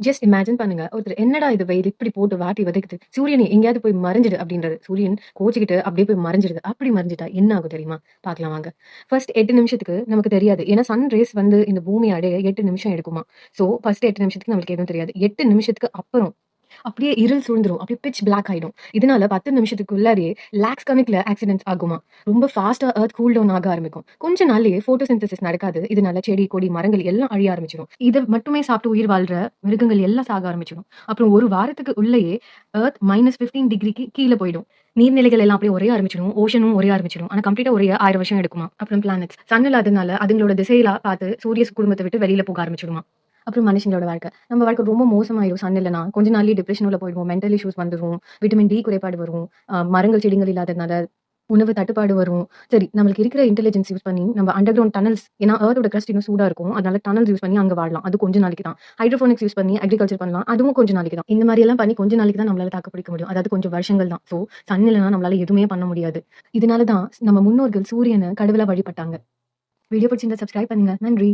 Just imagine பண்ணுங்க. ஒருத்தர் என்னடா இது வெயில் இப்படி போட்டு வாட்டி வதைக்குது. சூரியன் எங்கேயாவது போய் மறைஞ்சிடு அப்படின்றது சூரியன் கோச்சிக்கிட்டு அப்படியே போய் மறைஞ்சிடுது. அப்படி மறைஞ்சிட்டா என்ன ஆகும் தெரியுமா? பார்க்கலாம் வாங்க. ஃபர்ஸ்ட் எட்டு நிமிஷத்துக்கு நமக்கு தெரியாது. ஏன்னா சன் ரேஸ் வந்து இந்த பூமி அடைய எட்டு நிமிஷம் எடுக்குமா ஸோ ஃபர்ஸ்ட் எட்டு நிமிஷத்துக்கு நம்மளுக்கு எதுவும் தெரியாது. எட்டு நிமிஷத்துக்கு அப்புறம் அப்படியே இருள் சூழ்ந்துரும். அப்படியே பிச் பிளாக் ஆயிடும். இதனால 10 நிமிஷத்துக்குள்ளாரயே லேக்ஸ் கணக்கில் ஆக்சிடென்ட் ஆகுமா ரொம்ப ஃபாஸ்ட்டா எர்த் கூல் டவுன் ஆக ஆரம்பிக்கும். கொஞ்ச நாள்லயே போட்டோசிந்தசிஸ் நடக்காது. இதனால செடி, கொடி, மரங்கள் எல்லாம் அழிய ஆரம்பிச்சிடும். இதை மட்டுமே சாப்பிட்டு உயிர் வாழ்ற மிருகங்கள் எல்லாம் சாக ஆரம்பிச்சிடும். அப்புறம் ஒரு வாரத்துக்கு உள்ளயே எர்த் -15 டிகிரிக்கு கீழ போயிடும். நீர்நிலைகள் எல்லாம் அப்படியே ஒரே ஆரம்பிச்சிடும். ஓஷனும் ஒரே ஆரம்பிச்சிடும். ஆனால் கம்ப்ளீட்டாக ஒரே ஆயிரம் வருஷம் எடுக்குமா அப்புறம் பிளானட்ஸ் சன் இல்லாததுனால அதுங்களோட திசையில பார்த்து சூரிய குடும்பத்தை விட்டு வெளியில போக ஆரம்பிச்சிடுமா அப்புறம் மனுஷங்களோட வாழ்க்கை. நம்ம வாழ்க்கை ரொம்ப மோசமாயிரும் சன் இல்லைனா கொஞ்ச நாள்லயே டிப்ரெஷனில் போயிடுவோம். மென்டல் இஷ்யூஸ் வந்துடும் விட்டமின் டி குறைபாடு வரும். மரங்கள், செடிகள் இல்லாததுனால உணவு தட்டுப்பாடு வரும். சரி நம்மளுக்கு இருக்கிற இன்டெலிஜென்ஸ் யூஸ் பண்ணி நம்ம அண்டர் கிரவுண்ட் டனல்ஸ் ஏன்னா ஏர்த்தோட கிரஸ்ட் இன்னும் சூடா இருக்கும். அதனால டனல்ஸ் யூஸ் பண்ணி அங்க வாழலாம். அது கொஞ்ச நாளைக்கு தான். ஹைட்ரோஃபோனிக்ஸ் யூஸ் பண்ணி அக்ரிகல்ச்சர் பண்ணலாம். அதுவும் கொஞ்ச நாளைக்கு தான். இந்த மாதிரி எல்லாம் பண்ணி கொஞ்ச நாளைக்கு தான் நம்மளால தாக்கு பிடிக்க முடியும். அதாவது கொஞ்சம் வருஷங்கள் தான். ஸோ சன் இல்லைனா நம்மளால எதுவுமே பண்ண முடியாது. இதனால தான் நம்ம முன்னோர்கள் சூரியனை கடவுளா வழிபட்டாங்க. வீடியோ பிடிச்சிருந்தா சப்ஸ்கிரைப் பண்ணுங்க. நன்றி.